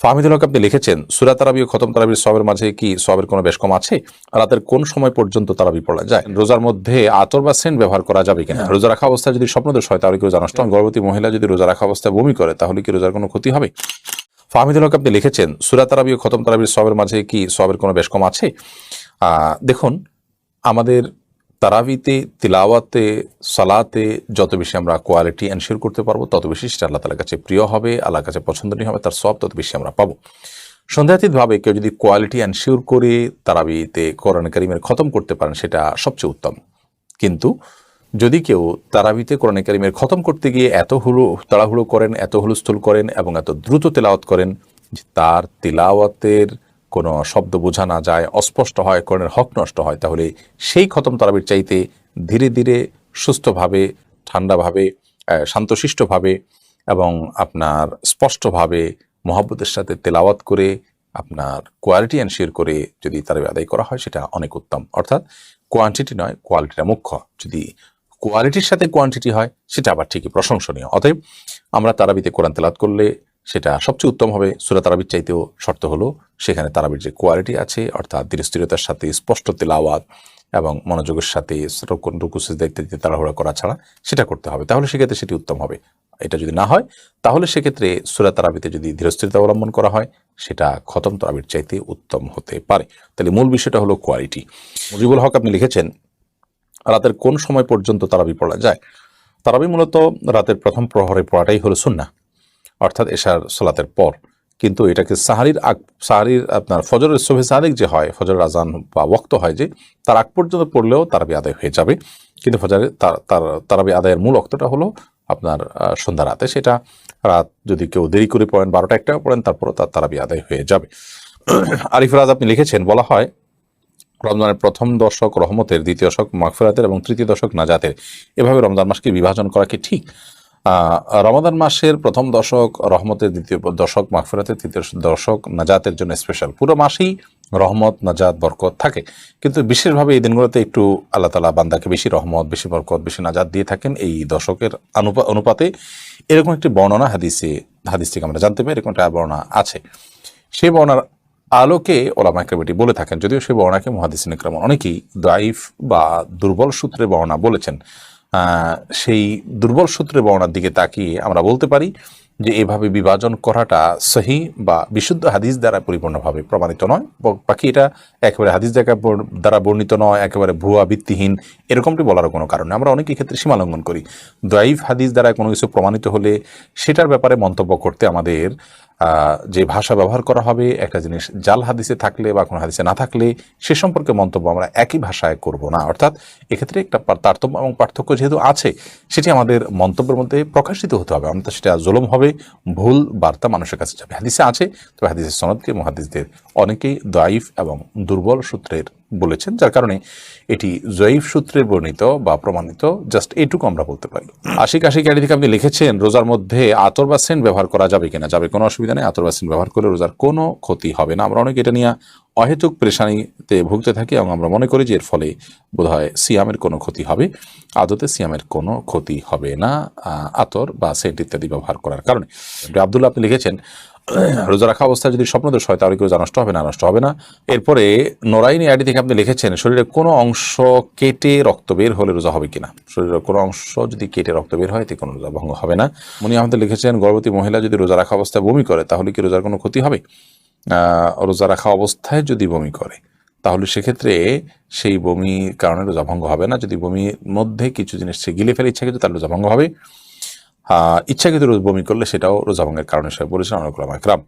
ফাহমিদুল হক আপনি লিখেছেন সুরা তারাবি ও খতম তারাবির সবের মাঝে কি সবের কোনো বেশ কম আছে? রাতের কোন সময় পর্যন্ত তারাবি পড়া যায়? রোজার মধ্যে আতর বা সেন্ট ব্যবহার করা যাবে কিনা? রোজা রাখা অবস্থায় যদি স্বপ্নদোষ হয় তাহলে কি রোজা নষ্ট হয়? গর্ভবতী মহিলা যদি রোজা রাখা অবস্থায় বমি করে তাহলে কি রোজার কোনো ক্ষতি হবে? ফাহমিদুল হক আপনি লিখেছেন সুরা তারাবি ও খতম তারাবির সবের মাঝে কি সবের কোনো বেশ কম আছে? দেখুন আমাদের তারাবিতে, তিলাওয়াতে, সালাতে যত বেশি আমরা কোয়ালিটি এনশিওর করতে পারব, তত বেশি সেটা আল্লাহ তালার কাছে প্রিয় হবে, আল্লাহর কাছে পছন্দনীয় হবে, তার সব তত বেশি আমরা পাবো। সন্দেহাতীতভাবে কেউ যদি কোয়ালিটি এনশিওর করে তারাবিতে কোরআন করিমের খতম করতে পারেন, সেটা সবচেয়ে উত্তম। কিন্তু যদি কেউ তারাবিতে কোরআন করিমের খতম করতে গিয়ে এত হুলু, তাড়াহুড়ো করেন, এত হুলস্থুল করেন এবং এত দ্রুত তেলাওয়াত করেন যে তার তিলাওয়াতের কোনো শব্দ বোঝা না যায়, অস্পষ্ট হয় কোরআনের হক নষ্ট হয়, তাহলে সেই খতম তারাবির চাইতে ধীরে ধীরে সুস্থভাবে, ঠান্ডাভাবে শান্তশিষ্টভাবে এবং আপনার স্পষ্টভাবে মহব্বতের সাথে তেলাওয়াত করে, আপনার কোয়ালিটি এনশিওর করে যদি তারাবি আদায় করা হয়, সেটা অনেক উত্তম। অর্থাৎ কোয়ান্টিটি নয় কোয়ালিটিটা মুখ্য। যদি কোয়ালিটির সাথে কোয়ান্টিটি হয়, সেটা আবার ঠিকই প্রশংসনীয়। অতএব আমরা তারাবিতে কোরআন তেলাত করলে সেটা সবচেয়ে উত্তম হবে। সুরা তারাবির চাইতেও শর্ত হলো সেখানে তারাবির যে কোয়ালিটি আছে, অর্থাৎ ধীরস্থিরতার সাথে, স্পষ্ট তেলাওয়াত এবং মনোযোগের সাথে রুকুসিস দেখতে দিতে তাড়াহুড়া করা ছাড়া সেটা করতে হবে। তাহলে সেক্ষেত্রে সেটি উত্তম হবে। এটা যদি না হয়, তাহলে সেক্ষেত্রে সুরা তারাবিতে যদি ধীরস্থিরতা অবলম্বন করা হয়, সেটা খতম তারাবির চাইতে উত্তম হতে পারে। তাহলে মূল বিষয়টা হলো কোয়ালিটি মুজিবুল হক আপনি লিখেছেন, রাতের কোন সময় পর্যন্ত তারাবি পড়া যায়? তারাবি মূলত রাতের প্রথম প্রহরে পড়াটাই হলো সুন্না অর্থাৎ এশার সলাতের পর। কিন্তু এটাকে সাহারির আগ, সাহারির আপনার ফজরের শোভে সাদিক যে হয় ফজরের আজান বা ওক্ত হয় যে, তার আগ পর্যন্ত পড়লেও তারাবি আদায় হয়ে যাবে। কিন্তু ফজরের তার তার, তারাবি আদায়ের মূল অক্তটা হলো আপনার সন্ধ্যা রাতে। সেটা রাত যদি কেউ দেরি করে পড়েন, বারোটা একটা পড়েন, তারপরও তার তারাবি আদায় হয়ে যাবে। আরিফ রাজ আপনি লিখেছেন, বলা হয় রমজানের প্রথম দশক রহমতের, দ্বিতীয় দশক মাগফিরাতের এবং তৃতীয় দশক নাজাতের। এভাবে রমজান মাসকে বিভাজন করা কি ঠিক? রমাদান মাসের প্রথম দশক রহমতের দ্বিতীয় দশক, মাগফিরাতের তৃতীয় দশক নাজাতের জন্য স্পেশাল পুরো মাসেই রহমত, নাজাত, বরকত থাকে। কিন্তু বিশেষভাবে এই দিনগুলোতে একটু আল্লাহ তালা বান্দাকে বেশি রহমত, বেশি বরকত, বেশি নাজাত দিয়ে থাকেন এই দশকের অনুপা- অনুপাতে। এরকম একটি বর্ণনা হাদিসে, হাদিস থেকে আমরা জানতে পারি, এরকম একটা বর্ণনা আছে। সেই বর্ণার আলোকে ওলামা একরাম বলে থাকেন, যদিও সেই বর্ণাকে মহাদিস ইকরাম অনেকেই দাইফ বা দুর্বল সূত্রে বর্ণনা বলেছেন। সেই দুর্বল সূত্রে বর্ণার দিকে তাকিয়ে আমরা বলতে পারি যে এভাবে বিভাজন করাটা সহি বা বিশুদ্ধ হাদিস দ্বারা পরিপূর্ণভাবে প্রমাণিত নয়। বাকি এটা একেবারে হাদিস জায়গা দ্বারা বর্ণিত নয়, একেবারে ভুয়া, ভিত্তিহীন, এরকমটি বলারও কোনো কারণে আমরা অনেকেই ক্ষেত্রে সীমা লঙ্ঘন করি। দাইফ হাদিস দ্বারা কোনো কিছু প্রমাণিত হলে সেটার ব্যাপারে মন্তব্য করতে আমাদের যে ভাষা ব্যবহার করা হবে, একটা জিনিস জাল হাদিসে থাকলে বা কোনো হাদিসে না থাকলে, সে সম্পর্কে মন্তব্য আমরা একই ভাষায় করব না। অর্থাৎ এক্ষেত্রে একটা তারতম্য এবং পার্থক্য যেহেতু আছে, সেটি আমাদের মন্তব্যের মধ্যে প্রকাশিত হতে হবে। আমরা সেটা জুলুম হবে, ভুল বার্তা মানুষের কাছে যাবে। হাদিসে আছে, তবে হাদিসের সনদকে মহাদিসদের অনেকেই দাইফ এবং দুর্বল সূত্রের বলেছেন, যার কারণে এটি জয়ীফ সূত্রে বর্ণিত বা প্রমাণিত, জাস্ট এইটুকু আমরা বলতে পারি। আশিক আশিক আড়ি থেকে আপনি লিখেছেন, রোজার মধ্যে আতর বা সেন্ট ব্যবহার করা যাবে কিনা? যাবে, কোনো অসুবিধা নেই, আতর বা সেন্ট ব্যবহার করলে রোজার কোনো ক্ষতি হবে না। আমরা অনেক এটা নিয়ে অহেতুক পরেশানিতে ভুগতে থাকি এবং আমরা মনে করি যে এর ফলে বোধহয় সিয়ামের কোনো ক্ষতি হবে, আদতে সিয়ামের কোনো ক্ষতি হবে না আতর বা সেন্ট ইত্যাদি ব্যবহার করার কারণে। আবদুল্লাহ, আপনি লিখেছেন রোজা রাখা অবস্থায় যদি স্বপ্নদোষ হয়, তাহলে কি রোজা নষ্ট হবে না? নষ্ট হবে না। এরপরে নোরাইনি আইডি থেকে আপনি লিখেছেন শরীরের কোনো অংশ কেটে রক্ত বের হলে রোজা হবে কিনা? শরীরের কোনো অংশ যদি কেটে রক্ত বের হয় এতে কোনো রোজা ভঙ্গ হবে না। উনি আমাদের লিখেছেন, গর্ভবতী মহিলা যদি রোজা রাখা অবস্থায় বমি করে, তাহলে কি রোজার কোনো ক্ষতি হবে? রোজা রাখা অবস্থায় যদি বমি করে, তাহলে সেক্ষেত্রে সেই বমির কারণে রোজা ভঙ্গ হবে না। যদি বমির মধ্যে কিছু জিনিস সে গিলে ফেলে ইচ্ছা কিন্তু তার রোজা ভঙ্গ হবে। ইচ্ছাকৃত রোজ বমি করলে সেটাও রোজা ভঙ্গের কারণ হিসেবে বলেছেন অনেক একরাম